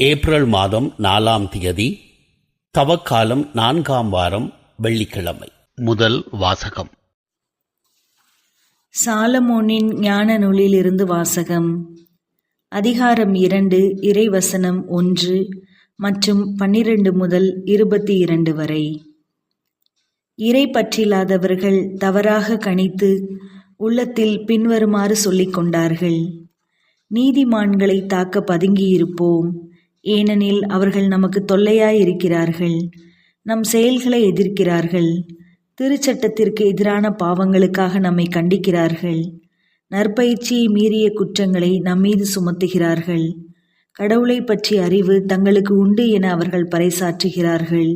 April மாதம் நாலாம் தேதி தவக்காலம் நான்காம் வாரம் வெள்ளிக்கிழமை. முதல் வாசகம். சாலமோனின் ஞான நூலிலிருந்து வாசகம். அதிகாரம் இரண்டு இறைவசனம் ஒன்று மற்றும் பன்னிரண்டு முதல் இருபத்தி இரண்டு வரை. இறை பற்றில்லாதவர்கள் தவறாக கணித்து உள்ளத்தில் பின்வருமாறு சொல்லிக் கொண்டார்கள். நீதிமான்களை தாக்க பதுங்கியிருப்போம். ஏனெனில் அவர்கள் நமக்கு தொல்லையாயிருக்கிறார்கள். நம் செயல்களை எதிர்க்கிறார்கள். திருச்சட்டத்திற்கு எதிரான பாவங்களுக்காக நம்மை கண்டிக்கிறார்கள். நற்பயிற்சியை மீறிய குற்றங்களை நம்மீது சுமத்துகிறார்கள். கடவுளை பற்றிய அறிவு தங்களுக்கு உண்டு என அவர்கள் பறைசாற்றுகிறார்கள்.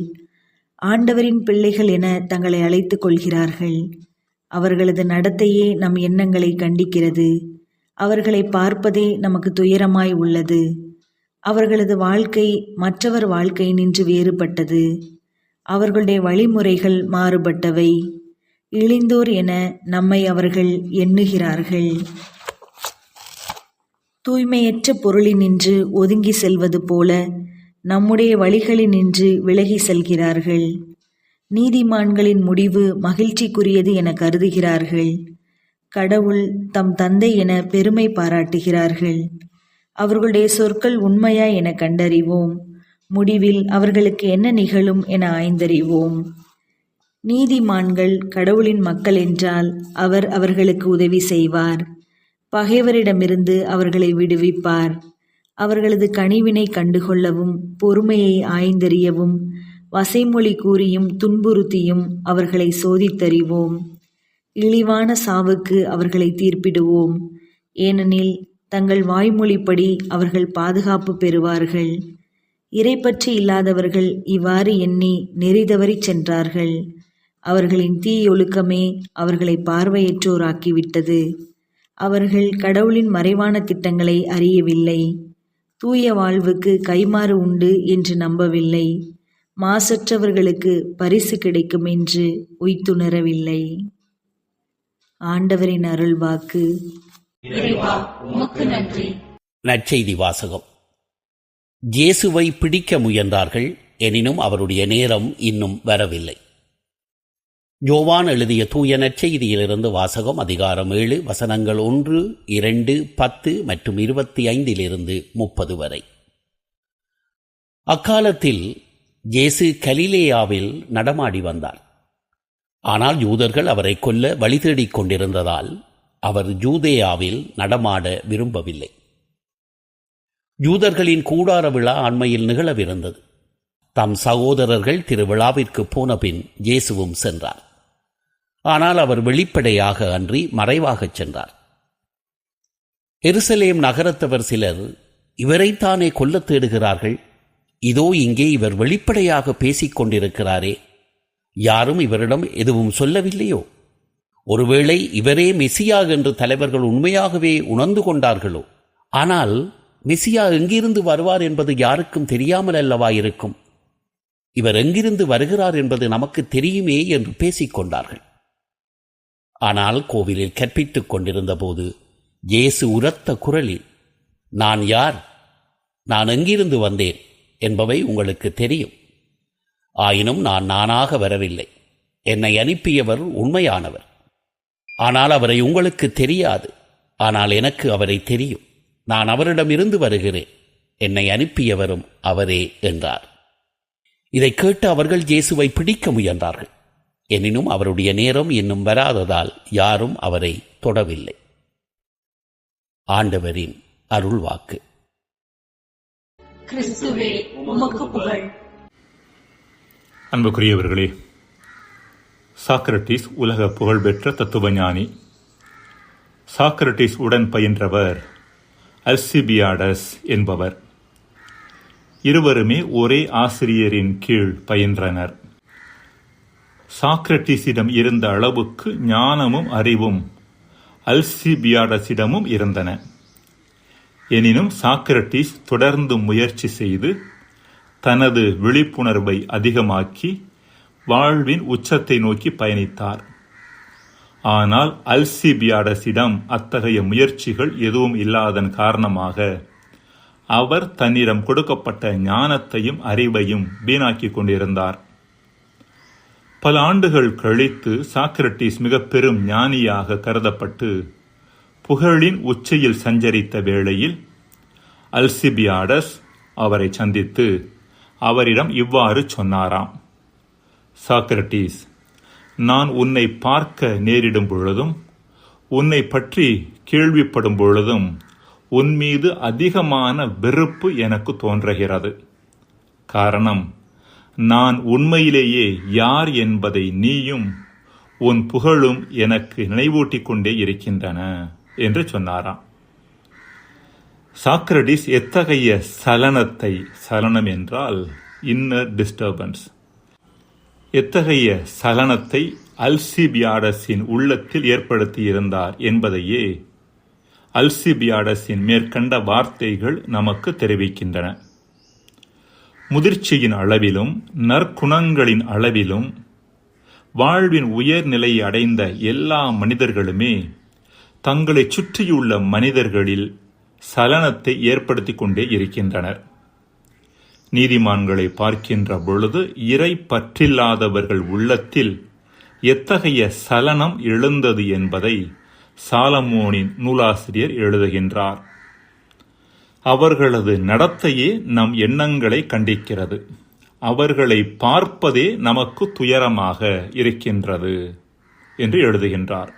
ஆண்டவரின் பிள்ளைகள் என தங்களை அழைத்து கொள்கிறார்கள். அவர்களது நடத்தையே நம் எண்ணங்களை கண்டிக்கிறது. அவர்களை பார்ப்பதே நமக்கு துயரமாய் உள்ளது. அவர்களது வாழ்க்கை மற்றவர் வாழ்க்கை நின்று வேறுபட்டது. அவர்களுடைய வழிமுறைகள் மாறுபட்டவை. இழிந்தோர் என நம்மை அவர்கள் எண்ணுகிறார்கள். தூய்மையற்ற பொருளினின்று ஒதுங்கி செல்வது போல நம்முடைய வழிகளினின்று விலகி செல்கிறார்கள். நீதிமான்களின் முடிவு மகிழ்ச்சிக்குரியது என கருதுகிறார்கள். கடவுள் தம் தந்தை என பெருமை பாராட்டுகிறார்கள். அவர்களுடைய சொற்கள் உண்மையா என கண்டறிவோம். முடிவில் அவர்களுக்கு என்ன நிகழும் என ஆய்ந்தறிவோம். நீதிமான்கள் கடவுளின் மக்கள் என்றால் அவர் அவர்களுக்கு உதவி செய்வார். பகைவரிடமிருந்து அவர்களை விடுவிப்பார். அவர்களது கனிவினை கண்டுகொள்ளவும் பொறுமையை ஆய்ந்தறியவும் வசைமொழி கூறியும் துன்புறுத்தியும் அவர்களை சோதித்தறிவோம். இழிவான சாவுக்கு அவர்களை தீர்ப்பிடுவோம். ஏனெனில் தங்கள் வாய்மொழிப்படி அவர்கள் பாதுகாப்பு பெறுவார்கள். இறைப்பற்று இல்லாதவர்கள் இவ்வாறு எண்ணி நெறிதவறிச் சென்றார்கள். அவர்களின் தீயொழுக்கமே அவர்களை பார்வையற்றோராக்கிவிட்டது. அவர்கள் கடவுளின் மறைவான திட்டங்களை அறியவில்லை. தூய வாழ்வுக்கு கைமாறு உண்டு என்று நம்பவில்லை. மாசற்றவர்களுக்கு பரிசு கிடைக்கும் என்று உய்த்துணரவில்லை. ஆண்டவரின் அருள்வாக்கு. நற்செய்தி வாசகம். இயேசுவை பிடிக்க முயன்றார்கள் எனினும் அவருடைய நேரம் இன்னும் வரவில்லை. ஜோவான் எழுதிய தூய நற்செய்தியிலிருந்து வாசகம் அதிகாரம் ஏழு வசனங்கள் ஒன்று இரண்டு பத்து மற்றும் இருபத்தி ஐந்திலிருந்து முப்பது வரை. அக்காலத்தில் இயேசு கலிலேயாவில் நடமாடி வந்தார். ஆனால் யூதர்கள் அவரை கொல்ல வழி தேடிக் கொண்டிருந்ததால் அவர் ஜூதேயாவில் நடமாட விரும்பவில்லை. யூதர்களின் கூடார விழா அண்மையில் நிகழவிருந்தது. தம் சகோதரர்கள் திருவிழாவிற்கு போன பின் இயேசுவும் சென்றார். ஆனால் அவர் வெளிப்படையாக அன்றி மறைவாகச் சென்றார். எருசலேம் நகரத்தவர் சிலர் இவரைத்தானே கொல்லத் தேடுகிறார்கள்? இதோ இங்கே இவர் வெளிப்படையாக பேசிக் கொண்டிருக்கிறாரே. யாரும் இவரிடம் எதுவும் சொல்லவில்லையோ? ஒருவேளை இவரே மெசியா என்று தலைவர்கள் உண்மையாகவே உணர்ந்து கொண்டார்களோ? ஆனால் மெசியா எங்கிருந்து வருவார் என்பது யாருக்கும் தெரியாமல் அல்லவா இருக்கும்? இவர் எங்கிருந்து வருகிறார் என்பது நமக்கு தெரியுமே என்று பேசிக் கொண்டார்கள். ஆனால் கோவிலில் கற்பித்துக் கொண்டிருந்த போது இயேசு உரத்த குரலில் நான் யார்? நான் எங்கிருந்து வந்தேன்? என்பவை உங்களுக்கு தெரியும். ஆயினும் நான் நானாக வரவில்லை. என்னை அனுப்பியவர் உண்மையானவர். ஆனால் அவரை உங்களுக்கு தெரியாது. ஆனால் எனக்கு அவரை தெரியும். நான் அவரிடமிருந்து வருகிறேன். என்னை அனுப்பியவரும் அவரே என்றார். இதை கேட்டு அவர்கள் இயேசுவை பிடிக்க முயன்றார்கள். எனினும் அவருடைய நேரம் இன்னும் வராததால் யாரும் அவரை தொடவில்லை. ஆண்டவரின் உமக்கு புகழ். அன்புக்குரியவர்களே சாக்ரட்டிஸ் உலக புகழ்பெற்ற தத்துவஞானி. சாக்ரட்டிஸ் உடன் பயின்றவர் அல்சிபியாடஸ் என்பவர். இருவருமே ஒரே ஆசிரியரின் கீழ் பயின்றனர். சாக்ரட்டிஸிடம் இருந்த அளவுக்கு ஞானமும் அறிவும் அல்சிபியாடஸிடமும் இருந்தன. எனினும் சாக்ரட்டிஸ் தொடர்ந்து முயற்சி செய்து தனது விழிப்புணர்வை அதிகமாக்கி வாழ்வின் உச்சத்தை நோக்கி பயணித்தார். ஆனால் அல்சிபியாடஸிடம் அத்தகைய முயற்சிகள் எதுவும் இல்லாதன் காரணமாக அவர் தன்னிடம் கொடுக்கப்பட்ட ஞானத்தையும் அறிவையும் வீணாக்கிக் கொண்டிருந்தார். பல ஆண்டுகள் கழித்து சாக்ரட்டிஸ் மிக பெரும் ஞானியாக கருதப்பட்டு புகழின் உச்சியில் சஞ்சரித்த வேளையில் அல்சிபியாடஸ் அவரை சந்தித்து அவரிடம் இவ்வாறு சொன்னாராம். சாக்ரட்டீஸ் நான் உன்னை பார்க்க நேரிடும் பொழுதும் உன்னை பற்றி கேள்விப்படும் பொழுதும் உன் மீது அதிகமான வெறுப்பு எனக்கு தோன்றுகிறது. காரணம் நான் உண்மையிலேயே யார் என்பதை நீயும் உன் புகழும் எனக்கு நினைவூட்டிக் கொண்டே இருக்கின்றன என்று சொன்னாராம். சாக்ரடிஸ் எத்தகைய சலனத்தை சலனம் என்றால் இன்னர் டிஸ்டர்பன்ஸ் எத்தகைய சலனத்தை அல்சிபியாடஸின் உள்ளத்தில் ஏற்படுத்தியிருந்தார் என்பதையே அல்சிபியாடஸின் மேற்கண்ட வார்த்தைகள் நமக்கு தெரிவிக்கின்றன. முதிர்ச்சியின் அளவிலும் நற்குணங்களின் அளவிலும் வாழ்வின் உயர்நிலையை அடைந்த எல்லா மனிதர்களுமே தங்களைச் சுற்றியுள்ள மனிதர்களில் சலனத்தை ஏற்படுத்தி கொண்டே இருக்கின்றனர். நீதிமான்களை பார்க்கின்ற பொழுது இறை பற்றில்லாதவர்கள் உள்ளத்தில் எத்தகைய சலனம் எழுந்தது என்பதை சாலமோனின் நூலாசிரியர் எழுதுகின்றார். அவர்களது நடத்தையே நம் எண்ணங்களை கண்டிக்கிறது. அவர்களை பார்ப்பதே நமக்கு துயரமாக இருக்கின்றது என்று எழுதுகின்றார்.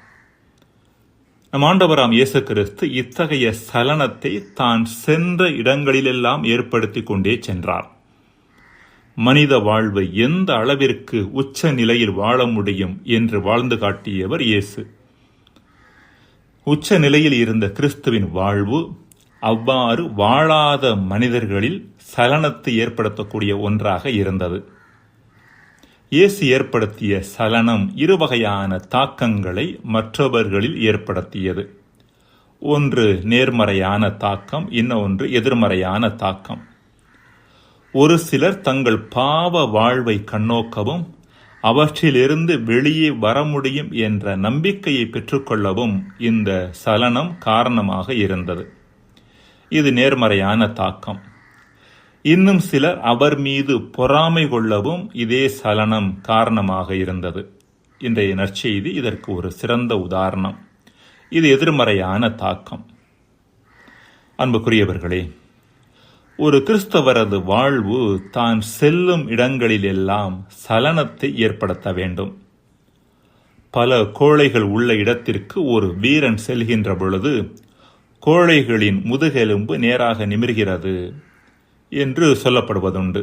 நம் ஆண்டவராம் இயேசு கிறிஸ்து இத்தகைய சலனத்தை தான் சென்ற இடங்களிலெல்லாம் ஏற்படுத்திக் கொண்டே சென்றார். மனித வாழ்வை எந்த அளவிற்கு உச்ச நிலையில் வாழ முடியும் என்று வாழ்ந்து காட்டியவர் இயேசு. உச்ச நிலையில் இருந்த கிறிஸ்துவின் வாழ்வு அவ்வாறு வாழாத மனிதர்களில் சலனத்தை ஏற்படுத்தக்கூடிய ஒன்றாக இருந்தது. இயேசு ஏற்படுத்திய சலனம் இருவகையான தாக்கங்களை மற்றவர்களில் ஏற்படுத்தியது. ஒன்று நேர்மறையான தாக்கம் இன்னொன்று எதிர்மறையான தாக்கம். ஒரு சிலர் தங்கள் பாவ வாழ்வை கண்ணோக்கவும் அவற்றிலிருந்து வெளியே வர முடியும் என்ற நம்பிக்கையை பெற்றுக்கொள்ளவும் இந்த சலனம் காரணமாக இருந்தது. இது நேர்மறையான தாக்கம். இன்னும் சிலர் அவர் மீது பொறாமை கொள்ளவும் இதே சலனம் காரணமாக இருந்தது. இன்றைய நற்செய்தி இதற்கு ஒரு சிறந்த உதாரணம். இது எதிர்மறையான தாக்கம். அன்புக்குரியவர்களே ஒரு கிறிஸ்தவரது வாழ்வு தான் செல்லும் இடங்களிலெல்லாம் சலனத்தை ஏற்படுத்த வேண்டும். பல கோழைகள் உள்ள இடத்திற்கு ஒரு வீரன் செல்கின்ற பொழுது கோழைகளின் முதுகெலும்பு நேராக நிமிர்கிறது. என்று சொல்லப்படுவதுண்டு.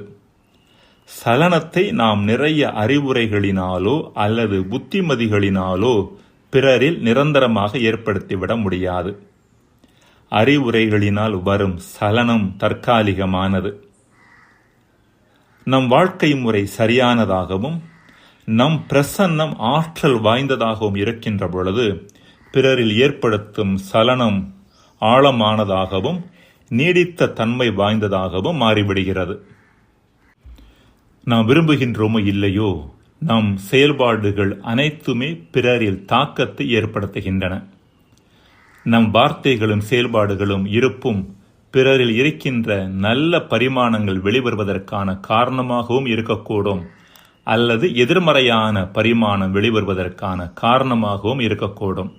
சலனத்தை நாம் நிறைய அறிவுரைகளினாலோ அல்லது புத்திமதிகளினாலோ பிறரில் நிரந்தரமாக ஏற்படுத்திவிட முடியாது. அறிவுரைகளினால் வரும் சலனம் தற்காலிகமானது. நம் வாழ்க்கை முறை சரியானதாகவும் நம் பிரசன்னம் ஆற்றல் வாய்ந்ததாகவும் இருக்கின்ற பொழுது பிறரில் ஏற்படுத்தும் சலனம் ஆழமானதாகவும் நீடித்த தன்மை வாய்ந்ததாகவும் மாறிவிடுகிறது. நாம் விரும்புகின்றோமோ இல்லையோ நம் செயல்பாடுகள் அனைத்துமே பிறரில் தாக்கத்தை ஏற்படுத்துகின்றன. நம் வார்த்தைகளும் செயல்பாடுகளும் இருப்பும் பிறரில் இருக்கின்ற நல்ல பரிமாணங்கள் வெளிவருவதற்கான காரணமாகவும் இருக்கக்கூடும் அல்லது எதிர்மறையான பரிமாணம் வெளிவருவதற்கான காரணமாகவும் இருக்கக்கூடும்.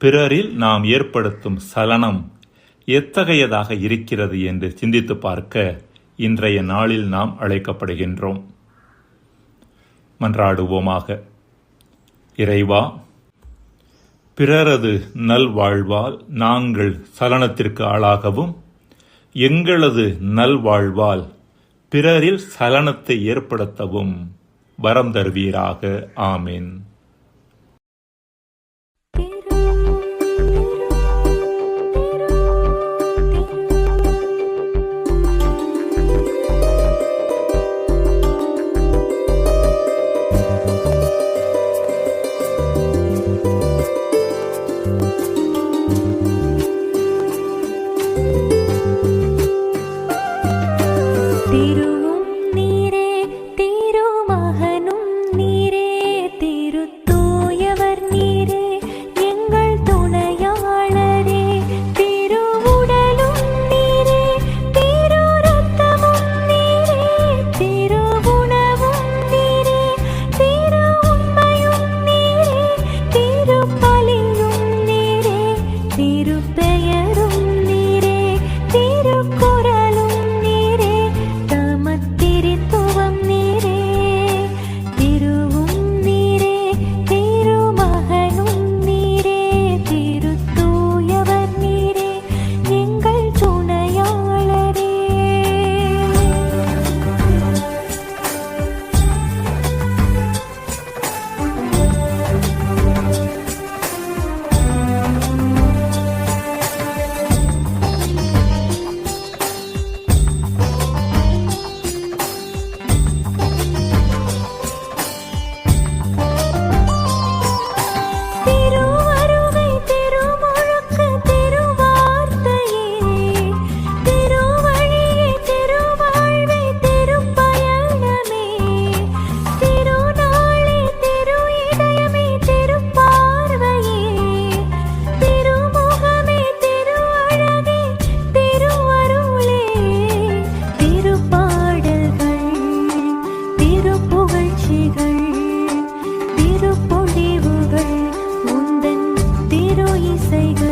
பிறரில் நாம் ஏற்படுத்தும் சலனம் எத்தகையதாக இருக்கிறது என்று சிந்தித்து பார்க்க இன்றைய நாளில் நாம் அழைக்கப்படுகின்றோம். மன்றாடுவோமாக. இறைவா பிறரது நல்வாழ்வால் நாங்கள் சலனத்திற்கு ஆளாகவும் எங்களது நல்வாழ்வால் பிறரில் சலனத்தை ஏற்படுத்தவும் வரம் தருவீராக. ஆமீன். say goodbye.